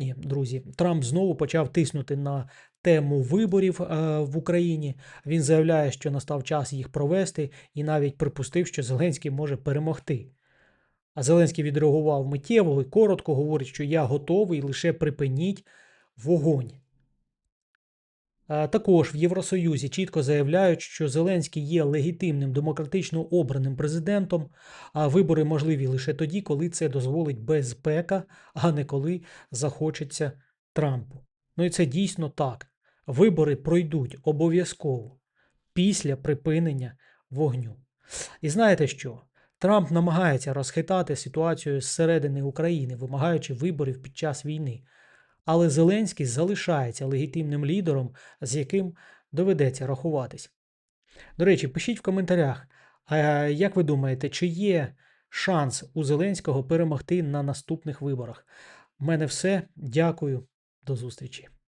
Ні, друзі, Трамп знову почав тиснути на тему виборів е, в Україні. Він заявляє, що настав час їх провести, і навіть припустив, що Зеленський може перемогти. А Зеленський відреагував миттєво і коротко, говорить, що я готовий, лише припиніть вогонь. Е, Також в Євросоюзі чітко заявляють, що Зеленський є легітимним демократично обраним президентом, а вибори можливі лише тоді, коли це дозволить безпека, а не коли захочеться Трампу. Ну і це дійсно так. Вибори пройдуть обов'язково після припинення вогню. І знаєте що? Трамп намагається розхитати ситуацію зсередини України, вимагаючи виборів під час війни. Але Зеленський залишається легітимним лідером, з яким доведеться рахуватись. До речі, пишіть в коментарях, а як ви думаєте, чи є шанс у Зеленського перемогти на наступних виборах? У мене все. Дякую, до зустрічі.